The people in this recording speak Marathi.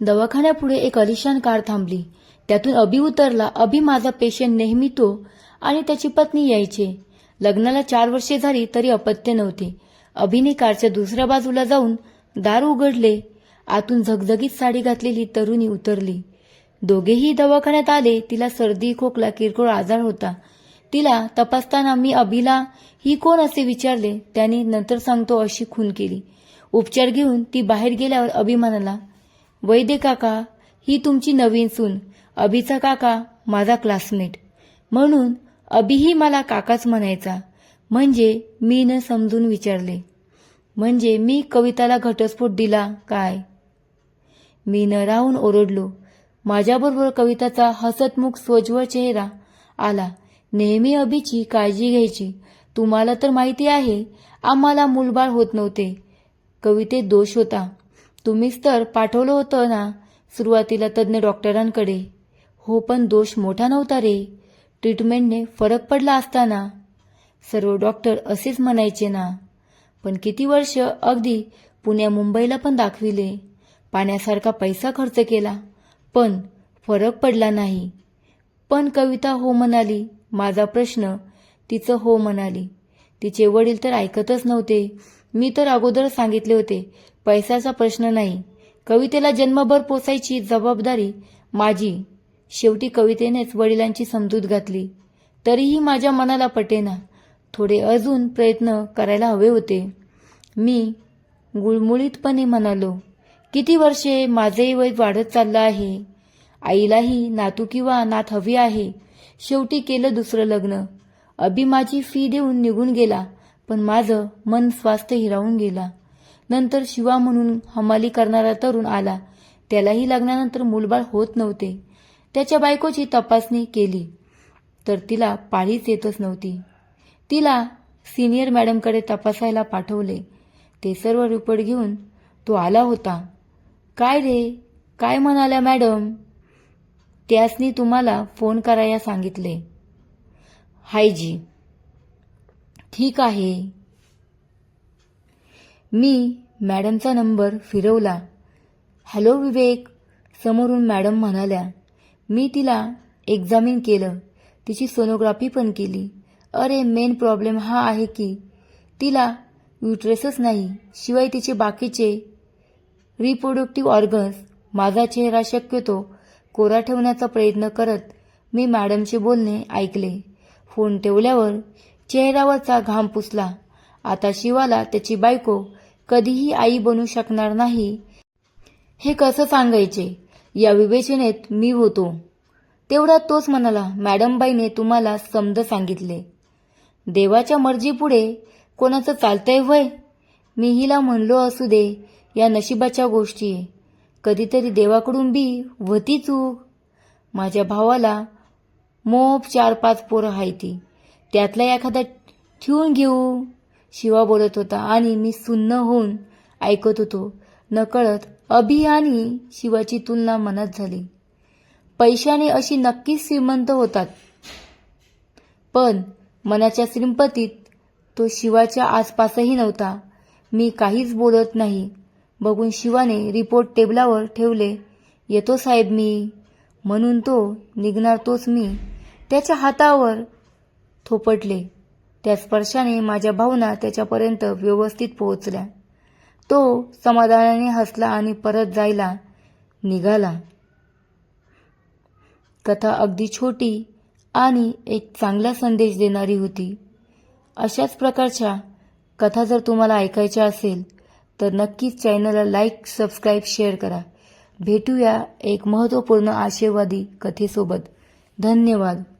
दवाखान्यापुढे एक अलिशान कार थांबली. त्यातून अभि उतरला. अभि माझा पेशंट नेहमी तो आणि त्याची पत्नी यायचे. लग्नाला चार वर्षे झाली तरी अपत्य नव्हते. अभिने कारच्या दुसऱ्या बाजूला जाऊन दार उघडले. आतून झगझगीत साडी घातलेली तरुणी उतरली. दोघेही दवाखान्यात आले. तिला सर्दी खोकला किरकोळ आजार होता. तिला तपासताना मी अभिला ही कोण? असे विचारले. त्याने नंतर सांगतो अशी खून केली. उपचार घेऊन ती बाहेर गेल्यावर अभि म्हणाला वैद्य काका ही तुमची नवीन सून अभिचा काका माझा क्लासमेट म्हणून अभिही मला काकाच म्हणायचा. म्हणजे मी न समजून विचारले. म्हणजे मी कविताला घटस्फोट दिला काय? मी न राहून ओरडलो. माझ्याबरोबर कविताचा हसतमुख सोज्वळ चेहरा आला. नेहमी अभिची काळजी घ्यायची. तुम्हाला तर माहिती आहे आम्हाला मूलबाळ होत नव्हते. कवितेत दोष होता. तुम्हीच तर पाठवलं होतं ना सुरुवातीला तज्ज्ञ डॉक्टरांकडे. हो पण दोष मोठा नव्हता रे. ट्रीटमेंटने फरक पडला असताना. सर्व डॉक्टर असेच म्हणायचे ना. पण किती वर्ष अगदी पुण्या मुंबईला पण दाखविले. पाण्यासारखा पैसा खर्च केला. पण फरक पडला नाही. पण कविता हो म्हणाली माझा प्रश्न तिचं हो म्हणाली. तिचे वडील तर ऐकतच नव्हते. मी तर अगोदर सांगितले होते पैशाचा प्रश्न नाही. कवितेला जन्मभर पोसायची जबाबदारी माझी. शेवटी कवितेनेच वडिलांची समजूत घातली. तरीही माझ्या मनाला पटेना. थोडे अजून प्रयत्न करायला हवे होते. मी गुळमुळीतपणे म्हणालो किती वर्षे माझेही वय वाढत चाललं आहे. आईलाही नातू किंवा नात हवी आहे. शेवटी केलं दुसरं लग्न. अभि माझी फी देऊन निघून गेला पण माझं मन स्वास्थ्य हिरावून गेला. नंतर शिवा म्हणून हमाली करणारा तरुण आला. त्यालाही लग्नानंतर मूलबाळ होत नव्हते. त्याच्या बायकोची तपासणी केली. तर तिला पाळीच येतच नव्हती. तिला सिनियर मॅडमकडे तपासायला पाठवले. ते सर्व रिपोर्ट घेऊन तो आला होता. काय रे? काय म्हणाल्या मॅडम त्यासनी तुम्हाला फोन करायला सांगितले. हायजी ठीक आहे. मी मॅडमचा नंबर फिरवला. हॅलो विवेक समोरून मॅडम म्हणाल्या. मी तिला एक्झामिन केलं. तिची सोनोग्राफी पण केली. अरे मेन प्रॉब्लेम हा आहे की तिला युट्रेसच नाही शिवाय तिचे बाकीचे रिप्रोडक्टिव्ह ऑर्गन्स माझा चेहरा शक्यतो कोरा ठेवण्याचा प्रयत्न करत मी मॅडमचे बोलणे ऐकले. फोन ठेवल्यावर चेहऱ्यावरचा घाम पुसला. आता शिवाला त्याची बायको कधीही आई बनू शकणार नाही. हे कसं सांगायचे? या विवेचनेत मी होतो. तेवढ्यात तोच म्हणाला मॅडमबाईने तुम्हाला समज सांगितले. देवाच्या मर्जीपुढे कोणाचं चालतंय वय? मी हिला म्हणलो असू दे या नशिबाच्या गोष्टी आहे. कधीतरी देवाकडून बी व्हती चूक. माझ्या भावाला मोप चार पाच पोरं हायती. त्यातला एखादा ठेवून घेऊ. शिवा बोलत होता आणि मी सुन्न होऊन ऐकत होतो. नकळत अभि आणि शिवाची तुलना मनात झाली. पैशाने अशी नक्कीच श्रीमंत होतात. पण मनाच्या श्रीमपतीत तो शिवाच्या आसपासही नव्हता. मी काहीच बोलत नाही. बघून शिवाने रिपोर्ट टेबलावर ठेवले येतो साहेब मी. म्हणून तो निघणार तोच मी त्याच्या हातावर थोपटले. त्या स्पर्शाने माझ्या भावना त्याच्यापर्यंत व्यवस्थित पोहोचल्या. तो समाधानाने हसला आणि परत जायला निघाला. कथा अगदी छोटी आणि एक चांगला संदेश देणारी होती. अशाच प्रकारच्या कथा जर तुम्हाला ऐकायच्या असेल तर नक्कीच चॅनलला लाईक सबस्क्राईब शेअर करा. भेटूया एक महत्त्वपूर्ण आशीर्वादी कथेसोबत. धन्यवाद.